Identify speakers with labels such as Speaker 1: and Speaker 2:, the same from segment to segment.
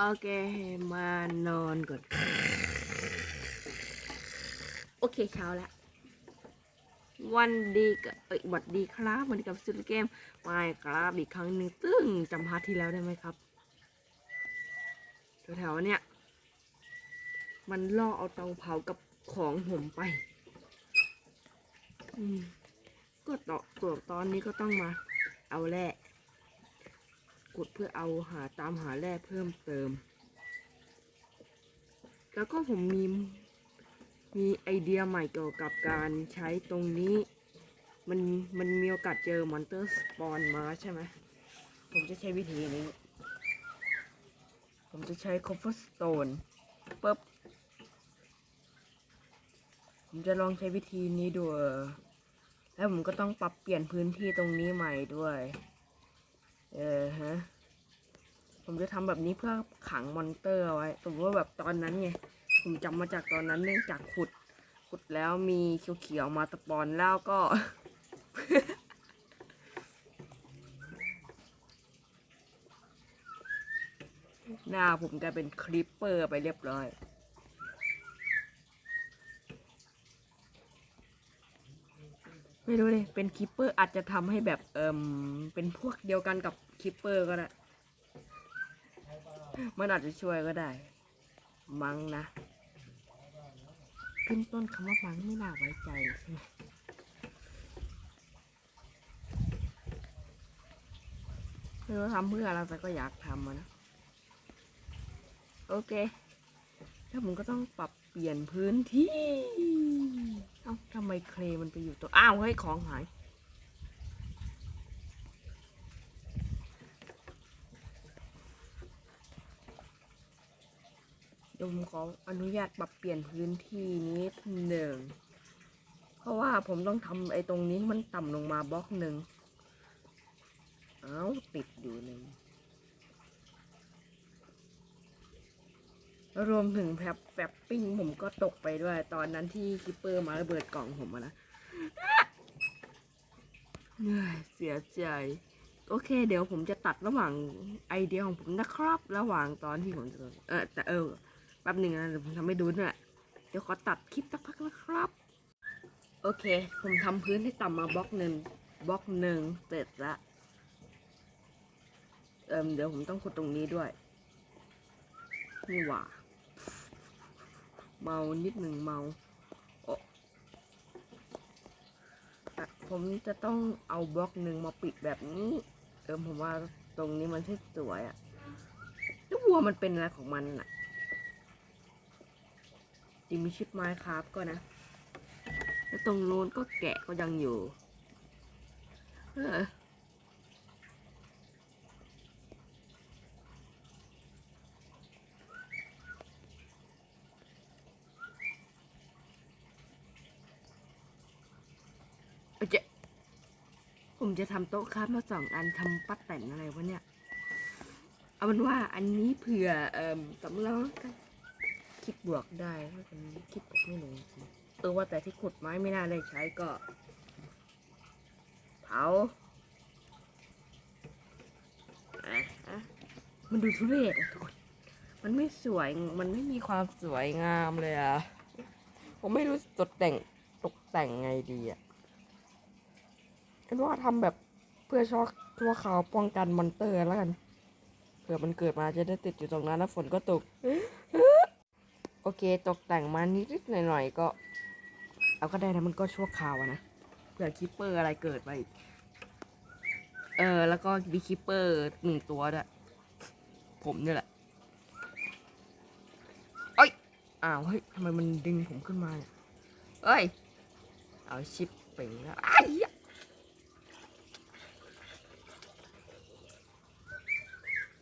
Speaker 1: โอเคมานอนก่อน โอเคเช้าแล้ววันดีกับเอ้ยวัดดีครับวันดีกับสุดเกมไม่ครับอีกครั้งหนึ่งซึ่งจำพาร์ทที่แล้วได้ไหมครับแถวๆเนี้ยมันล่อเอาเตาเผากับของผมไปอืมก็ต่อส่วตอนนี้ก็ต้องมา เอาแร่ กดเพื่อเอาหาตามหาแร่เพิ่มเติม แล้วก็ผมมีมีไอเดียใหม่เกี่ยวกับการใช้ตรงนี้ มันมันมีโอกาสเจอมอนเตอร์สปอนมาใช่ไหม ผมจะใช้วิธีนี้ ผมจะใช้คอฟเฟอร์สโตนปุ๊บ ผมจะลองใช้วิธีนี้ดูแล้วผมก็ต้องปรับเปลี่ยนพื้นที่ตรงนี้ใหม่ด้วย เออฮะ ผมจะทำแบบนี้เพื่อขังมอนเตอร์เอาไว้สมมติว่าแบบตอนนั้นไง ผมจำมาจากตอนนั้นเนื่องจากขุด ขุดแล้วมีเขียวๆมาสปอนแล้วก็ หน้าผมกลายเป็นคลิปเปอร์ไปเรียบร้อย ไม่รู้เลยเป็นคิปเปอร์อาจจะทำให้แบบเอิมเป็นพวกเดียวกันกับคิปเปอร์ก็ได้ มันอาจจะช่วยก็ได้ มั้งนะ ขึ้นต้นคำว่ามั้งไม่น่าไว้ใจเลยใช่ไหมไม่รู้ทำเพื่ออะไรแต่ก็อยากทำอะนะ โอเค แล้วผมก็ต้องปรับเปลี่ยนพื้นที่ เอ้าทำไมเคลมันไปอยู่ตัว อ้าวเฮ้ยของหาย เดี๋ยวผมขออนุญาตปรับเปลี่ยนพื้นที่นิดหนึ่ง เพราะว่าผมต้องทำไอ้ตรงนี้มันต่ำลงมาบล็อกหนึ่ง เอ้าติดอยู่หนึ่ง รวมถึงแผบแฟบปิ้งผมก็ตกไปด้วย ตอนนั้นที่คิปเปอร์มาระเบิดกล่องผมนะเหนื่อยเสียใจ โอเค เดี๋ยวผมจะตัดระหว่างไอเดียของผมนะครับ ระหว่างตอนที่ผมจะเออแต่เออแป๊บหนึ่งนะเดี๋ยวผมทำให้ดูด้วยเดี๋ยวขอตัดคลิปสักพักนะครับ โอเค ผมทำพื้นให้ต่ำมาบล็อกหนึ่งบล็อกหนึ่งเสร็จละเอิมเดี๋ยวผมต้องขุดตรงนี้ด้วย นี่หว่า เมานิดหนึ่งเมาโอะอะผมจะต้องเอาบล็อกหนึ่งมาปิดแบบนี้ เออผมว่าตรงนี้มันใช่สวยอะแล้ววัวมันเป็นอะไรของมันน่ะจริงมีชิปไม้ครับก็นะ แล้วตรงโน้นก็แกะก็ยังอยู่ เออ เอาเจะ ผมจะทำโต๊ะค้ามาสองอันทำปัดแต่งอะไรวะเนี่ย เอาเป็นว่าอันนี้เผื่อเอ่อสำรองกันคิดบวกได้ถ้าคนนี้คิดบวกไม่ลงจริงเออว่าแต่ที่ขุดไม้ไม่น่าได้ใช้ก็เผาอะมันดูทุเรศทุกคนมันไม่สวย มันไม่มีความสวยงามเลยอะผมไม่รู้ตกแต่งตกแต่งไงดีอะ ฉันว่าทำแบบเพื่อช็อกทั่วเขาวป้องกันมอนเตอร์แล้วกันเผื่อมันเกิดมาจะได้ติดอยู่ตรงนั้นแล้วฝนก็ตก โอเคตกแต่งมานิดๆหน่อยๆก็ เอาก็ได้นะมันก็ชั่วคราวนะเผื่อคิปเปอร์อะไรเกิดมาอีกเออ แล้วก็มีคิปเปอร์หนึ่งตัวด้วยผมเนี่ยแหละเอ้ยอ้าวเฮ้ยทำไมมันดึงผมขึ้นมาเนี่ยเอ้ย เอาชิปไปแล้วอ้าย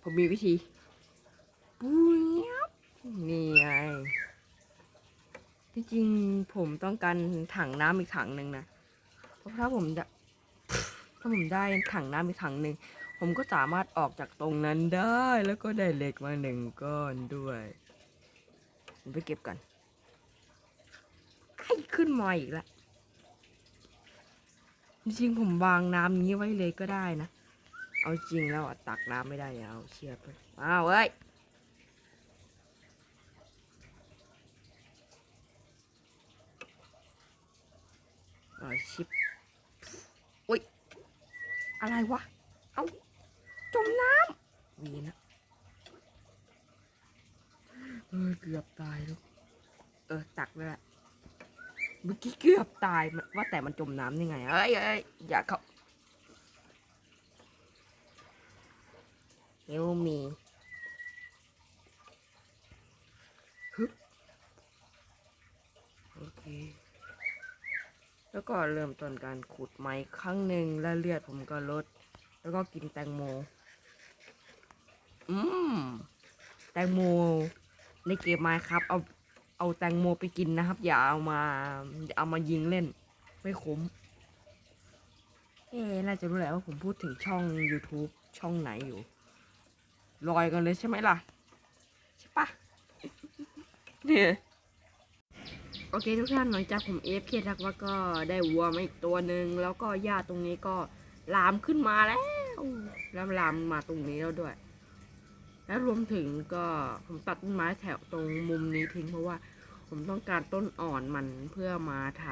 Speaker 1: ผมมีวิธีปุ๊บนี่ไงที่จริงผมต้องการถังน้ำอีกถังหนึ่งนะ เพราะถ้าผมจะถ้าผมได้ถังน้ำอีกถังหนึ่งผมก็สามารถออกจากตรงนั้นได้แล้วก็ได้เหล็กมาหนึ่งก้อนด้วย ผมไปเก็บกันให้ขึ้นมาอีกแล้วจริงๆผมวางน้ำนี้ไว้เลยก็ได้นะ เอาจริงแล้วอะตักน้ำไม่ได้เอาเชียบอ้าวเอ้ยอาชิปโอ้ย อะไรวะ เอาจมน้ำวีนะเออเกือบตายแล้วเออ ตักแล้เมื่อกี้เกือบตาย ว่าแต่มันจมน้ำยังไง เอ้ยเอ้ยอย่าเขา เฮลมีฮึบโอเค แล้วก็เริ่มต้นการขุดไม้ครั้งหนึ่งแล้วเลือดผมก็ลด แล้วก็กินแตงโม อืม แตงโม ในเกมไม้ครับ เอา เอาแตงโมไปกินนะครับ อย่าเอามาอย่าเอามายิงเล่น ไม่คุ้มเอ๊น่าจะรู้แหละว่าผมพูดถึงช่อง YouTube ช่องไหนอยู่ ลอยกันเลยใช่ไหมล่ะ ใช่ปะเนี่ยโอเคทุกท่านหลังจากผมเอฟเคทักว่าก็ได้วัวมาอีกตัวหนึ่งแล้วก็หญ้าตรงนี้ก็ลามขึ้นมาแล้วแล้วลามมาตรงนี้แล้วด้วย แล้วรวมถึงก็ผมตัดต้นไม้แถวตรงมุมนี้ทิ้งเพราะว่า ผมต้องการต้นอ่อนมันเพื่อมาท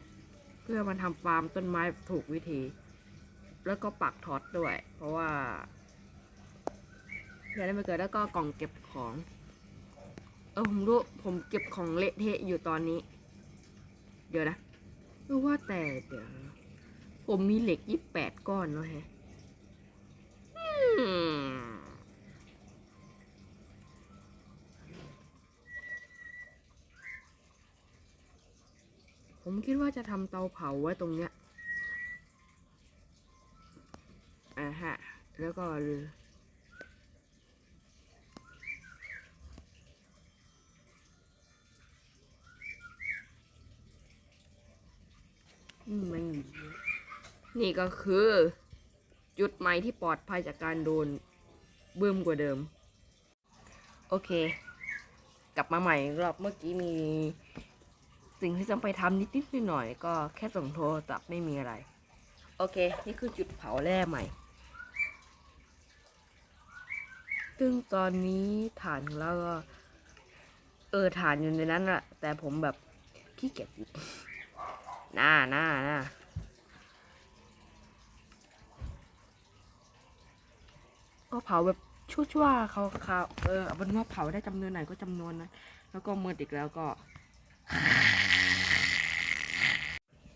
Speaker 1: ำเพื่อมาทำฟาร์มต้นไม้ถูกวิธี แล้วก็ปักท็อตด้วย เพราะว่า อย่าได้มาเกิดแล้วก็กล่องเก็บของ เออผมรู้ผมเก็บของเละเทะอยู่ตอนนี้ เดี๋ยวนะเออว่าแต่เดี๋ยวผมมีเหล็กยี่แปดก้อนแล้วแฮะผมคิดว่าจะทำเตาเผาไว้ตรงเนี้ยอ่าฮะ แล้วก็ ไม่มีนี่ก็คือ จุดใหม่ที่ปลอดภัยจากการโดนบึ้มกว่าเดิม โอเค กลับมาใหม่รอบเมื่อกี้มีสิ่งที่ต้องไปทำนิดๆหน่อยๆก็แค่ส่งโทรศัพท์ไม่มีอะไร โอเค นี่คือจุดเผาแร่ใหม่ ซึ่งตอนนี้ฐานของเราก็ เออฐานอยู่ในนั้นแหละแต่ผมแบบขี้เกียจ หน้าหน้าหน้าก็เผาแบบชั่วๆเขาเขาเออเอาเป็นว่าเผาได้จำนวนไหนก็จำนวนนั้นแล้วก็เมื่ออีกแล้วก็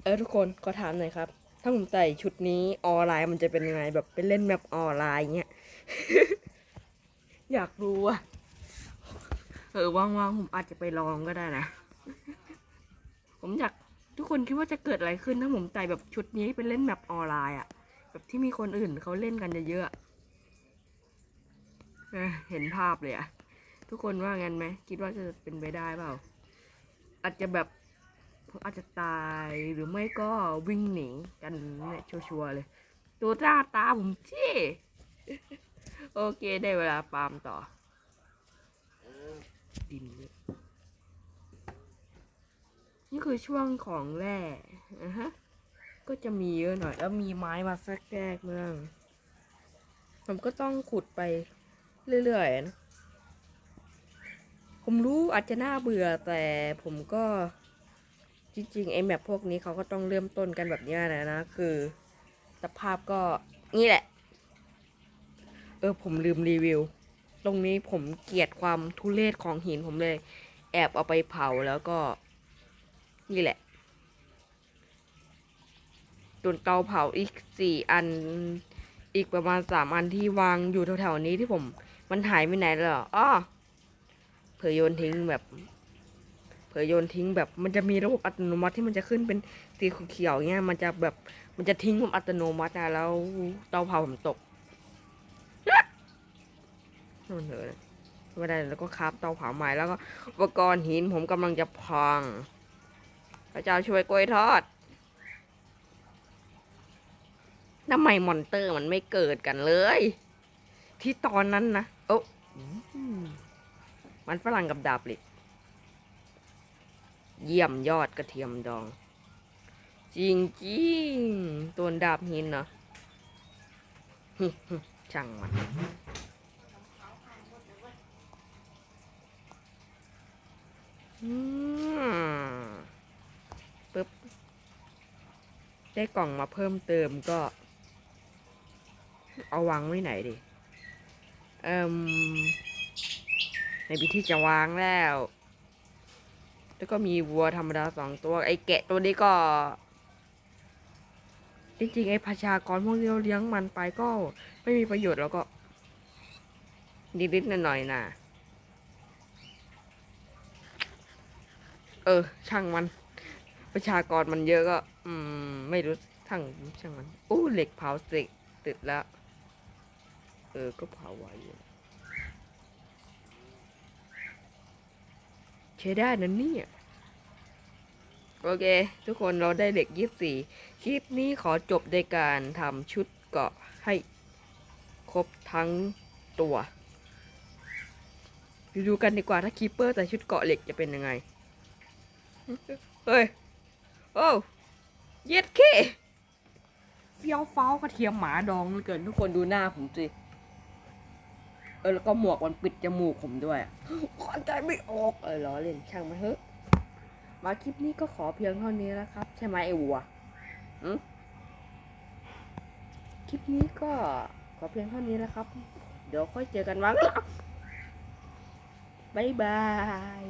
Speaker 1: เออทุกคนขอถามหน่อยครับ ถ้าผมใส่ชุดนี้ออนไลน์มันจะเป็นยังไงแบบไปเล่นแบบออนไลน์เงี้ย อยากรู้อะเออว่างๆผมอาจจะไปลองก็ได้นะ ผมอยาก ทุกคนคิดว่าจะเกิดอะไรขึ้นถ้าผมใส่แบบชุดนี้ไปเล่นแบบออนไลน์อะแบบที่มีคนอื่นเขาเล่นกันเยอะๆอะเออเห็นภาพเลยอะทุกคนว่างั้นไหมคิดว่าจะเป็นไปได้เปล่า อาจจะแบบอาจจะตายหรือไม่ก็วิ่งหนีกันเนี่ยชัวร์ๆเลย ตัวตาตาผมที่โอเคได้เวลาปาล์มต่อดินเยอะ นี่คือช่วงของแร่อะฮะ ก็จะมีเยอะหน่อย แล้วมีไม้มาสักแกกเมืองผมก็ต้องขุดไปเรื่อยๆนะผมรู้อาจจะน่าเบื่อแต่ผมก็จริงๆไอ้แมปพวกนี้เขาก็ต้องเริ่มต้นกันแบบนี้นะนะ คือ สภาพก็นี่แหละ เออผมลืมรีวิว ตรงนี้ผมเกลียดความทุเรศของหินผมเลย แอบเอาไปเผาแล้วก็ นี่แหละโดนเตาเผาอีกสี่อัน อีกประมาณสามอันที่วางอยู่แถวๆนี้ที่ผม มันหายไปไหนแล้วออ้อเผยโยนทิ้งแบบเผยโยนทิ้งแบบมันจะมีระบบอัตโนมัติที่มันจะขึ้นเป็นสีเขียวเงี้ยมันจะแบบมันจะทิ้งผมอัตโนมัตินะแล้วเตาเผาผมตกนั่นเลยไม่ได้แล้วก็คาบเตาเผาใหม่แล้วก็อุปกรณ์หินผมกำลังจะพัง พระเจ้าช่วยกล้วยทอดทำไมมอนเตอร์มันไม่เกิดกันเลย ที่ตอนนั้นนะโอ้มันฝรั่งกับดาบหล็กเยี่ยมยอดกระเทียมดอง จริงจริงตัวดาบหินเนาะช่างมันอืมปึ๊บ ได้กล่องมาเพิ่มเติมก็ เอาวางไว้ไหนดิ เอ่มในพิธีจะวางแล้ว แล้วก็มีวัวธรรมดาสองตัว ไอ้แกะตัวนี้ก็ จริงๆ ไอ้ประชากรพวกเราเลี้ยงมันไปก็ไม่มีประโยชน์แล้วก็นิดๆหน่อยๆนะ เออ ช่างมัน ประชากรมันเยอะก็ อืม ไม่รู้ช่างช่างมันโอ้เหล็กเผาเสร็จติดแล้ว เออ ก็เผาไว้อยู่ใช้ได้นะเนี่ยโอเค ทุกคนเราได้เหล็กยี่สี่คลิปนี้ขอจบในการทำชุดเกาะให้ครบทั้งตัวดูกันดีกว่าถ้าคีเปอร์ใส่ชุดเกาะเหล็กจะเป็นยังไง เฮ้ย โอ้เย็ดเคเฟี้ยวฟ้าวกระเทียมหมาดองเหลือเกินทุกคนดูหน้าผมสิ เออแล้วก็หมวกมันปิดจมูกผมด้วยอะหายใจไม่ออกเออล้อเล่นช่างมันเถอะ มาคลิปนี้ก็ขอเพียงเท่านี้แล้วครับ ใช่ไหมไอ้วัวอืมคลิปนี้ก็ขอเพียงเท่านี้แล้วครับ เดี๋ยวค่อยเจอกันวันหลังบ๊ายบาย